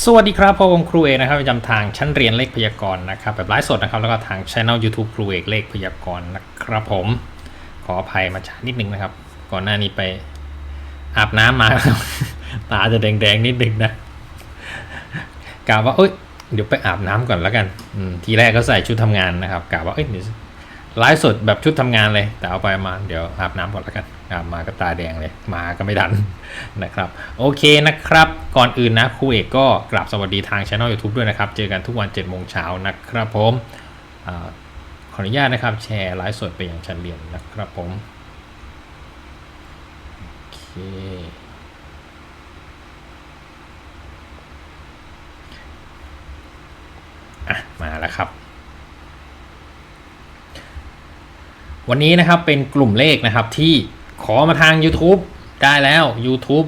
สวัสดีครับพบกับครูเอกนะครับประจำทางชั้นเรียนเลขพยากรณ์นะครับแบบไลฟ์สดนะครับแล้วก็ทางช่อง YouTube ครูเอกเลขพยากรณ์นะครับผม ขออภัยมาช้านิดนึงนะครับ ก่อนหน้านี้ไปอาบน้ำมาตาจะแดงๆนิดนึงนะกะว่าเอ้ยเดี๋ยวไปอาบน้ำก่อนแล้วกันอืทีแรกก็ใส่ชุดทำงานนะครับกะว่าเอ้ยเดี๋ยว ไลฟ์สดแบบชุดทำงานเลย แต่เอาไปมาเดี๋ยวอาบน้ำก่อนล้วกันอาบมาก็ตาแดงเลย มาก็ไม่ดันนะครับ โอเคนะครับ ก่อนอื่นนะครูเอกก็กราบสวัสดีทางช่ anel YouTube ด้วยนะครับ เจอกันทุกวัน7โมงเช้านะครับผมอขออนุญาตนะครับ แชร์ไลฟ์สดไปยังชั้นเรียนนะครับผม โอเค อะ มาแล้วครับ วันนี้นะครับเป็นกลุ่มเลขนะครับที่ขอมาทาง YouTube ได้แล้ว YouTube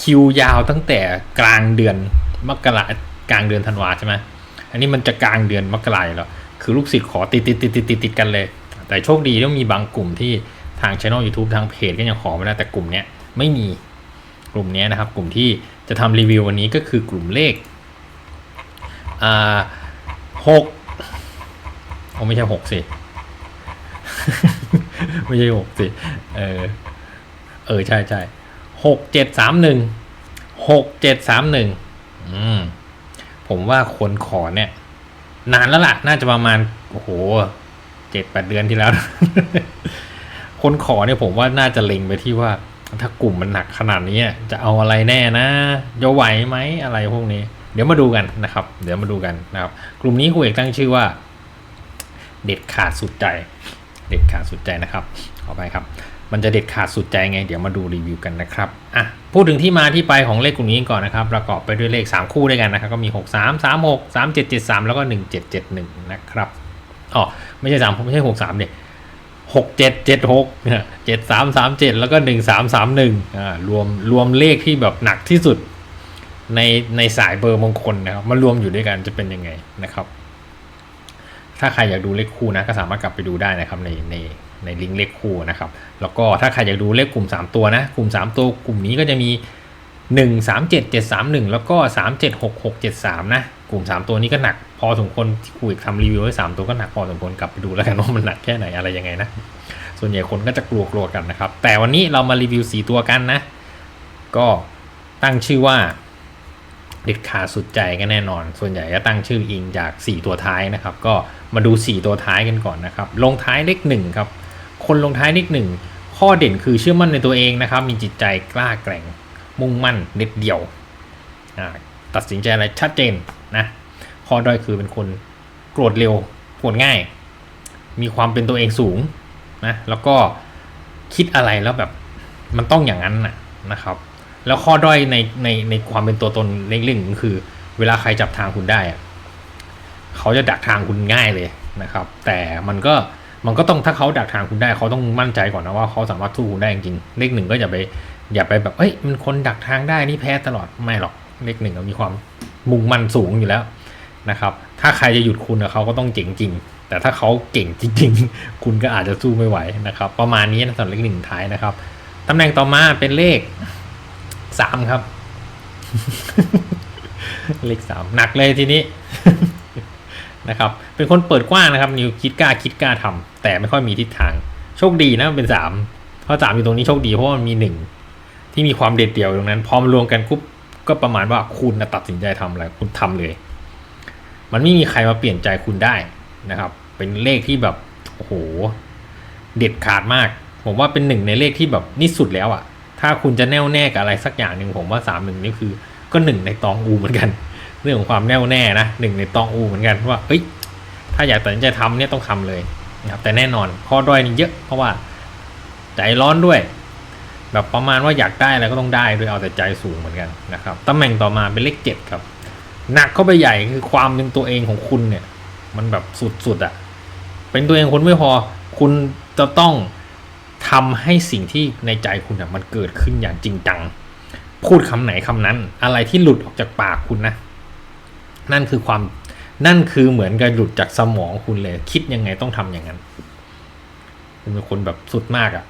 คิวยาวตั้งแต่กลางเดือนมกรากลางเดือนธันวาใช่ไหมอันนี้มันจะกลางเดือนมกราแล้วคือลูกศิษย์ขอติดติดติดติดติดติดกันเลย แต่โชคดีที่มีบางกลุ่มที่ทางช่อง YouTube ทางเพจก็ยังขอไม่ได้แต่กลุ่มเนี้ยไม่มีกลุ่มนี้นะครับ กลุ่มที่จะทำรีวิววันนี้ก็คือกลุ่มเลขอ่าหกโอ้ไม่ใช่หกสิ ไม่ใช่หกสิเออ เออ ใช่ใช่หกเจ็ดสามหนึ่งหกเจ็ดสามหนึ่งอืม ผมว่าคนขอเนี่ย นานแล้วล่ะ น่าจะประมาณ โอ้โหเจ็ดแปดเดือนที่แล้ว คนขอเนี่ยผมว่าน่าจะเล็งไปที่ว่า ถ้ากลุ่มมันหนักขนาดนี้จะเอาอะไรแน่นะจะไหวไหมอะไรพวกนี้ เดี๋ยวมาดูกันนะครับ เดี๋ยวมาดูกันนะครับ กลุ่มนี้ครูเอกตั้งชื่อว่า เด็ดขาดสุดใจ เด็ดขาดสุดใจนะครับ ขอไปครับ มันจะเด็ดขาดสุดใจไง เดี๋ยวมาดูรีวิวกันนะครับ อะ พูดถึงที่มาที่ไปของเลขกลุ่มนี้ก่อนนะครับ ประกอบไปด้วยเลข 3 คู่ด้วยกันนะครับ ก็มี 6 3 3 6 3 7 7 3 แล้วก็ 1 7 7 1 นะครับ อ๋อ ไม่ใช่3ไม่ใช่ 6 3เนี่ยหกเจ็ดเจ็ดหกเจ็ดสามสามเจ็ดแล้วก็หนึ่งสามสามหนึ่งอ่ารวมรวมเลขที่แบบหนักที่สุดในในสายเบอร์มงคลนะครับมารวมอยู่ด้วยกันจะเป็นยังไงนะครับ ถ้าใครอยากดูเลขคู่นะก็สามารถกลับไปดูได้นะครับในในในลิงก์เลขคู่นะครับ แล้วก็ถ้าใครอยากดูเลขกลุ่ม 3 ตัวนะ กลุ่ม 3 ตัวกลุ่มนี้ก็จะมี 1 3 7 7 3 1 แล้วก็ 3 7 6 6 7 3 นะ กลุ่ม 3 ตัวนี้ก็หนักพอสมควรที่คุยทำรีวิวไว้3ตัวก็หนักพอสมควรกลับไปดูแล้วกันว่ามันหนักแค่ไหนอะไรยังไงนะ ส่วนใหญ่คนก็จะกลัวกลัวกันนะครับ แต่วันนี้เรามารีวิว 4 ตัวกันนะ ก็ตั้งชื่อว่าเด็ดขาดสุดใจก็แน่นอน ส่วนใหญ่ก็ตั้งชื่ออิงจาก 4 ตัวท้ายนะครับ ก็ มาดู 4 ตัวท้ายกันก่อนนะครับ ลงท้ายเลข1ครับ คนลงท้ายเลข1ข้อเด่นคือเชื่อมั่นในตัวเองนะครับ มีจิตใจกล้าแกร่ง มุ่งมั่นเด็ดเดี่ยว ตัดสินใจอะไรชัดเจนนะข้อด้อยคือเป็นคนโกรธเร็วโกรธง่าย มีความเป็นตัวเองสูงนะแล้วก็คิดอะไรแล้วแบบมันต้องอย่างนั้นนะนะครับ แล้วข้อด้อยในในในความเป็นตัวตนเล็กๆก็คือ เวลาใครจับทางคุณได้อะ เขาจะดักทางคุณง่ายเลยนะครับ แต่มันก็มันก็ต้องถ้าเขาดักทางคุณได้เขาต้องมั่นใจก่อนนะว่าเขาสามารถสู้คุณได้จริงเลขหนึ่งก็อย่าไปอย่าไปแบบเอ้ยมันคนดักทางได้นี่แพ้ตลอดไม่หรอกเลขหนึ่งมีความมุ่งมั่นสูงอยู่แล้วนะครับ ถ้าใครจะหยุดคุณเขาก็ต้องเจ๋งจริง แต่ถ้าเขาเก่งจริงๆ คุณก็อาจจะสู้ไม่ไหวนะครับ ประมาณนี้นะสำหรับเลขหนึ่งท้ายนะครับตำแหน่งต่อมาเป็นเลขสามครับ เลขสามหนักเลยทีนี้ นะครับ เป็นคนเปิดกว้างนะครับ นิวคิดกล้าคิดกล้าทำแต่ไม่ค่อยมีทิศทาง โชคดีนะมันเป็นสามเพราะสามอยู่ตรงนี้โชคดีเพราะมันมีหนึ่งที่มีความเด็ดเดี่ยวตรงนั้น พร้อมรวมกันปุ๊บก็ประมาณว่าคุณนะตัดสินใจทำอะไรคุณทำเลย มันไม่มีใครมาเปลี่ยนใจคุณได้นะครับ เป็นเลขที่แบบโอ้โหเด็ดขาดมาก ผมว่าเป็นหนึ่งในเลขที่แบบนี่สุดแล้วอะ่ะ ถ้าคุณจะแน่วแน่กับอะไรสักอย่างหนึ่งผมว่าสามหนึ่งนี่คือ ก็หนึ่งในตองอูเหมือนกัน เรื่องของความแน่วแน่นะหนึ่งในตองอูเหมือนกันว่าเอ้ยถ้าอยากตัดสินใจทำเนี่ยต้องทำเลยนะครับแต่แน่นอนข้อด้อยนี่เยอะเพราะว่าใจร้อนด้วย แบบประมาณว่าอยากได้อะไรก็ต้องได้ด้วยเอาแต่ใจสูงเหมือนกันนะครับตำแหน่งต่อมาเป็นเลขเจ็ดครับหนักเข้าไปใหญ่คือความเป็นตัวเองของคุณเนี่ย มันแบบสุดๆอะ่ะ เป็นตัวเองคุณไม่พอ คุณจะต้องทำให้สิ่งที่ในใจคุณอะมันเกิดขึ้นอย่างจริงจัง พูดคำไหนคำนั้น อะไรที่หลุดออกจากปากคุณนะ นั่นคือความนั่นคือเหมือนกับหลุดจากสมองคุณเลย คิดยังไงต้องทำอย่างนั้น คุณเป็นคนแบบสุดมากอะ่ะ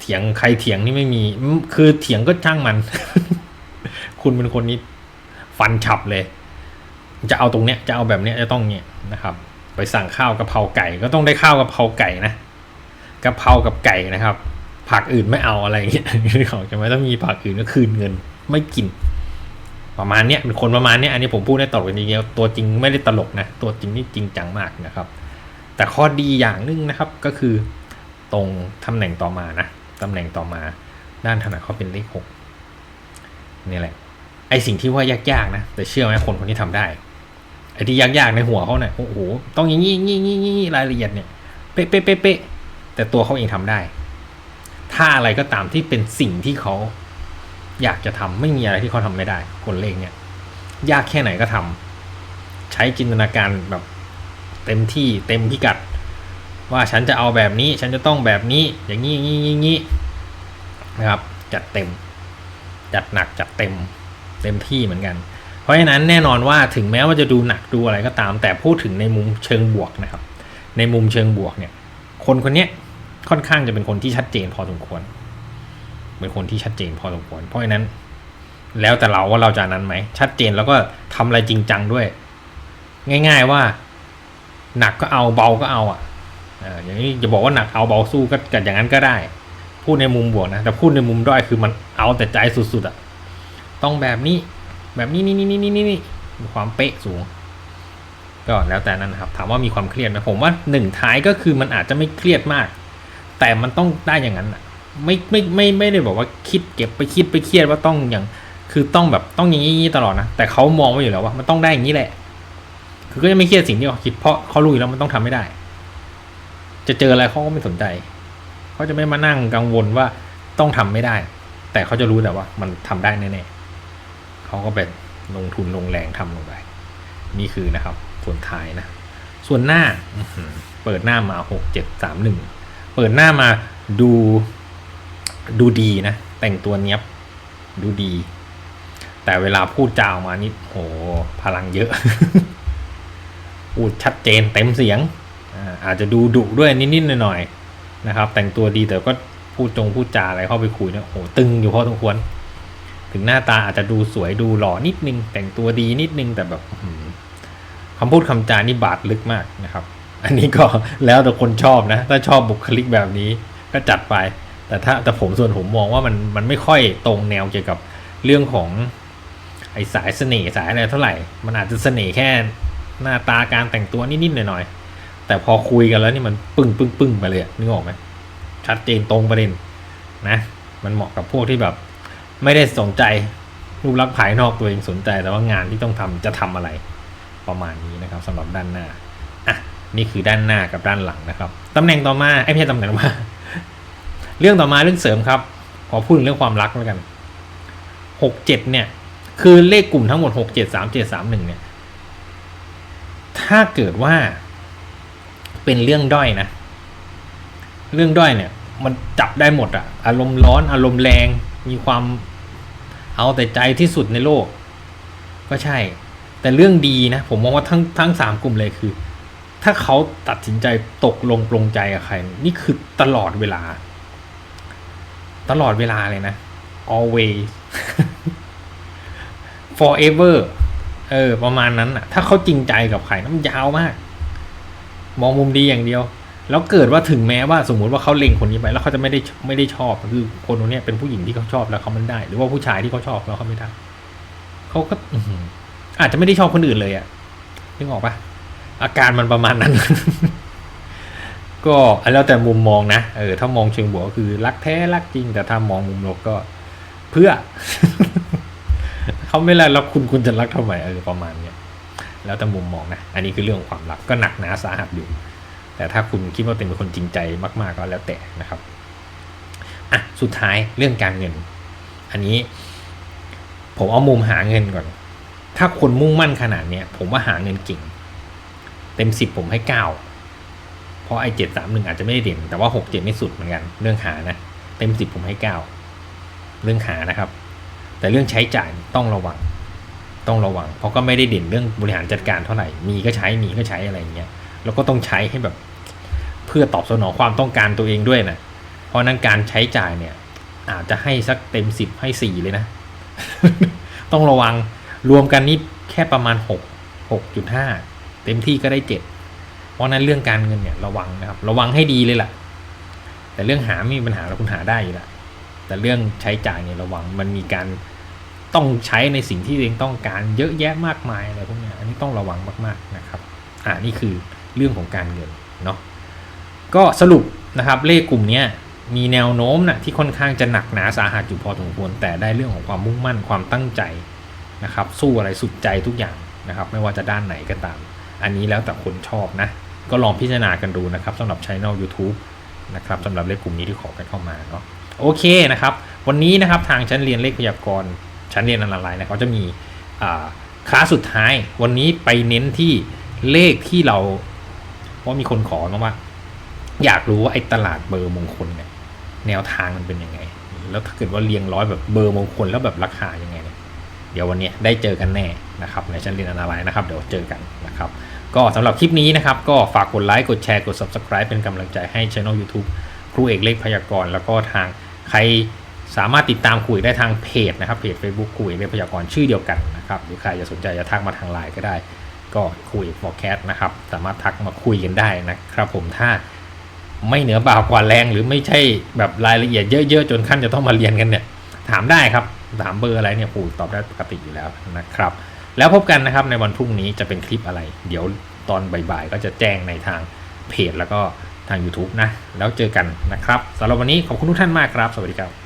เถียงใครเถียงนี่ไม่มี คือเถียงก็ช่างมัน คุณเป็นคนนี้ฟันฉับเลย จะเอาตรงเนี้ยจะเอาแบบเนี้ยจะต้องเนี้ยนะครับ ไปสั่งข้าวกะเพราไก่ ก็ต้องได้ข้าวกะเพราไก่นะกะเพรากับไก่นะครับ ผักอื่นไม่เอาอะไรเงี้ยของจะไม่ต้องมีผักอื่นก็คืนเงิน ไม่กิน ประมาณเนี้ยเป็นคนประมาณเนี้ยอันนี้ผมพูดได้ตลกจริงๆตัวจริงไม่ได้ตลกนะตัวจริงนี่จริงจังมากนะครับ แต่ข้อดีอย่างหนึงนะครับก็คือตรงตำแหน่งต่อมานะตำแหน่งต่อมาด้านถนัดเขาเป็นเลขหกนี่แหละไอสิ่งที่ว่ายากๆนะแต่เชื่อไหมคนคนที่ทำได้ไอที่ยากๆในหัวเขาเนี่ยโอ้โหต้องอย่างนี้งี้งี้งี้รายละเอียดเนี่ยเป๊ะเป๊ะเป๊ะเป๊ะแต่ตัวเขาเองทำได้ ถ้าอะไรก็ตามที่เป็นสิ่งที่เขา อยากจะทำไม่มีอะไรที่เขาทำไม่ได้คนเลขเนี่ยยากแค่ไหนก็ทำใช้จินตนาการแบบเต็มที่เต็มพิกัด ว่าฉันจะเอาแบบนี้ ฉันจะต้องแบบนี้ อย่างนี้อย่างนี้อย่างนี้นะครับ จัดเต็ม จัดหนักจัดเต็ม เต็มที่เหมือนกัน เพราะฉะนั้นแน่นอนว่าถึงแม้ว่าจะดูหนักดูอะไรก็ตาม แต่พูดถึงในมุมเชิงบวกนะครับ ในมุมเชิงบวกเนี่ย คนคนนี้ค่อนข้างจะเป็นคนที่ชัดเจนพอสมควร เป็นคนที่ชัดเจนพอสมควรเพราะฉะนั้น แล้วแต่เราว่าเราจะนั้นไหม ชัดเจนแล้วก็ทำอะไรจริงจังด้วย ง่าย ๆว่า หนักก็เอาเบาก็เอาอะอย่างนี้จะบอกว่าหนักเอาเบาสู้ก็กัอย่างนั้นก็ได้ พูดในมุมบวกนะ แต่พูดในมุมด้อยคือมันเอาแต่ใจสุดๆอะต้องแบบนี้ แบบนี้นี่นี่นี่นี่นี่ความเป๊ะสูง ก็แล้วแต่นั้นนะครับ ถามว่ามีความเครียดไหมผมว่าหนึ่งท้ายก็คือมันอาจจะไม่เครียดมาก แต่มันต้องได้อย่างนั้นอะ ไม่ไม่ไม่ไม่ได้บอกว่าคิดเก็บไปคิดไปเครียดว่าต้องอย่าง คือต้องแบบต้องอย่างนี้ตลอดนะแต่เขามองไว้อยู่แล้วว่ามันต้องได้อย่างนี้แหละ คือก็จะไม่เครียดสิ่งที่เขาคิดเพราะเขารู้อยู่แล้วมันต้องทำไม่ได้ จะเจออะไรเขาก็ไม่สนใจเขาจะไม่มานั่งกังวลว่าต้องทำไม่ได้ แต่เขาจะรู้แต่ว่า มันทำได้แน่ๆเขาก็เป็นลงทุนลงแรงทำลงไปนี่คือนะครับ ส่วนท้ายนะ ส่วนหน้าเปิดหน้ามาหกเจ็ดสามหนึ่งเปิดหน้ามาดู ดูดีนะ แต่งตัวเนี้ยบดูดี แต่เวลาพูดจาออกมานี่โหพลังเยอะ พูดชัดเจนเต็มเสียง อาจจะดูดุด้วยนิดๆหน่อยๆนะครับ แต่งตัวดีแต่ก็พูดจงพูดจาอะไรเข้าไปคุยเนี่ยโหตึงอยู่พอสมควร ถึงหน้าตาอาจจะดูสวยดูหล่อนิดนึง แต่งตัวดีนิดนึงแต่แบบคำพูดคำจานี่บาดลึกมากนะครับ อันนี้ก็แล้วแต่คนชอบนะ ถ้าชอบบุคลิกแบบนี้ก็จัดไป แต่ถ้าแต่ผมส่วนผมมองว่ามันมันไม่ค่อยตรงแนวเกี่ยวกับเรื่องของไอสายเสน่ห์สายอะไรเท่าไหร่ มันอาจจะเสน่ห์แค่หน้าตาการแต่งตัวนิดๆหน่อยๆ แต่พอคุยกันแล้วนี่มันปึ้งปึ้งปึ้งไปเลยนึกออกไหมชัดเจนตรงประเด็นนะ มันเหมาะกับพวกที่แบบ ไม่ได้สนใจรูปลักษณ์ภายนอกตัวเองสนใจ แต่ว่างานที่ต้องทำจะทำอะไรประมาณนี้นะครับสำหรับด้านหน้าอะนี่คือด้านหน้ากับด้านหลังนะครับตำแหน่งต่อมาไอ้ยไม่ตำแหน่งต่อมา เรื่องต่อมาเรื่องเสริมครับ ขอพูดถึงเรื่องความรักแล้วกันหกเจ็ดเนี่ย คือเลขกลุ่มทั้งหมดหกเจ็ดสามเจ็ดสามหนึ่งเนี่ย ถ้าเกิดว่าเป็นเรื่องด้อยนะ เรื่องด้อยเนี่ย มันจับได้หมดอะอารมณ์ร้อนอารมณ์แรง มีความเอาแต่ใจที่สุดในโลก ก็ใช่ แต่เรื่องดีนะ ผมมองว่าทั้งทั้งสามกลุ่มเลยคือ ถ้าเขาตัดสินใจตกลงปลงใจกับใคร นี่คือตลอดเวลา ตลอดเวลาเลยนะ always forever เออ ประมาณนั้นอะถ้าเขาจริงใจกับใครน้ำยาวมาก มองมุมดีอย่างเดียว แล้วเกิดว่าถึงแม้ว่าสมมุติว่าเขาเล็งคนนี้ไป แล้วเขาจะไม่ได้ไม่ได้ชอบคือคนคนนี้เป็นผู้หญิงที่เขาชอบแล้วเขาไม่ได้ หรือว่าผู้ชายที่เขาชอบแล้วเขาไม่ได้เขาก็อืออาจจะไม่ได้ชอบคนอื่นเลยอะนึกออกปะอาการมันประมาณนั้น ก็แล้วแต่มุมมองนะเออถ้ามองเชิงบวกก็คือรักแท้รักจริง แต่ถ้ามองมุมลบก็เพื่อ เขาไม่รักแล้วคุณคุณจะรักทำไมเออประมาณเนี้ยแล้วแต่มุมมองนะ อันนี้คือเรื่องของความรักก็หนักหนาสาหัสอยู่ แต่ถ้าคุณคิดว่าเป็นคนจริงใจมาก ๆ ก็แล้วแต่นะครับอะสุดท้ายเรื่องการเงิน อันนี้ ผมเอามุมหาเงินก่อน ถ้าคนมุ่งมั่นขนาดเนี้ยผมว่าหาเงินเก่ง เต็มสิบผมให้เก้า ราะไอ้เจ็ดสามหนึ่งอาจจะไม่ได้เด่น แต่ว่าหกเจ็ดไม่สุดเหมือนกันเรื่องหานะ เต็มสิบผมให้เก้าเรื่องหานะครับ แต่เรื่องใช้จ่ายต้องระวัง ต้องระวัง เพราะก็ไม่ได้เด่นเรื่องบริหารจัดการเท่าไหร่มีก็ใช้มีก็ใช้อะไรอย่างเงี้ยแล้วก็ต้องใช้ให้แบบเพื่อตอบสนองความต้องการตัวเองด้วยนะเพราะนั้นการใช้จ่ายเนี่ยอาจจะให้สักเต็มสิบให้สี่เลยนะ ต้องระวังรวมกันนี่แค่ประมาณ6 6.5เต็มที่ก็ได้7 เพราะนั้นเรื่องการเงินเนี่ยระวังนะครับ ระวังให้ดีเลยล่ะ แต่เรื่องหาไม่มีปัญหาแล้วคุณหาได้อยู่ล้วแต่เรื่องใช้จ่ายเนี่ยระวังมันมีการต้องใช้ในสิ่งที่ตัวเองต้องการเยอะแยะมากมายอะไรพวกนี้อันนี้ต้องระวังมากๆนะครับอ่านี่คือเรื่องของการเงินเนาะก็สรุปนะครับเลขกลุ่มเนี้ยมีแนวโน้มนะที่ค่อนข้างจะหนักหนาสาหัสอยู่พอสมควรแต่ได้เรื่องของความมุ่งมั่นความตั้งใจนะครับ สู้อะไรสุดใจทุกอย่างนะครับ ไม่ว่าจะด้านไหนก็ตาม อันนี้แล้วแต่คนชอบนะ ก็ลองพิจารณากันดูนะครับสำหรับช่อง YouTube นะครับสำหรับเลขกลุ่มนี้ที่ขอกันเข้ามาเนาะโอเคนะครับ วันนี้นะครับทางชั้นเรียนเลขพยากรณ์ชั้นเรียนออนไลน์นะเขาจะมีอ่าคลาสสุดท้าย วันนี้ไปเน้นที่เลขที่เราเพราะมีคนขอมาว่าอยากรู้ว่าไอ้ตลาดเบอร์มงคลเนี่ยแนวทางมันเป็นยังไง แล้วถ้าเกิดว่าเรียงร้อยแบบเบอร์มงคลแล้วแบบราคายังไงเนี่ยเดี๋ยววันนี้ได้เจอกันแน่นะครับในชั้นเรียนออนไลน์นะครับ เดี๋ยวเจอกันนะครับ ก็สำหรับคลิปนี้นะครับ ก็ฝากกดไลค์กดแชร์กด subscribe เป็นกำลังใจให้ช่อง YouTube ครูเอกเลขพยากรณ์แล้วก็ทางใครสามารถติดตามคุยได้ทางเพจนะครับเพจ Facebook คุยเอกเลขพยากรณ์ชื่อเดียวกันนะครับหรือใครจะสนใจจะทักมาทางไลน์ก็ได้ ก็คุย forecast นะครับ สามารถทักมาคุยกันได้นะครับ ผมถ้าไม่เหนือบ่าวกว่าแรงหรือไม่ใช่แบบรายละเอียดเยอะๆ จนขั้นจะต้องมาเรียนกันเนี่ย ถามได้ครับ ถามเบอร์อะไรเนี่ยปู่ตอบได้ปกติอยู่แล้วนะครับ แล้วพบกันนะครับในวันพรุ่งนี้จะเป็นคลิปอะไร เดี๋ยวตอนบ่ายๆ ก็จะแจ้งในทางเพจแล้วก็ทาง YouTube นะ แล้วเจอกันนะครับสำหรับวันนี้ขอบคุณทุกท่านมากครับ สวัสดีครับ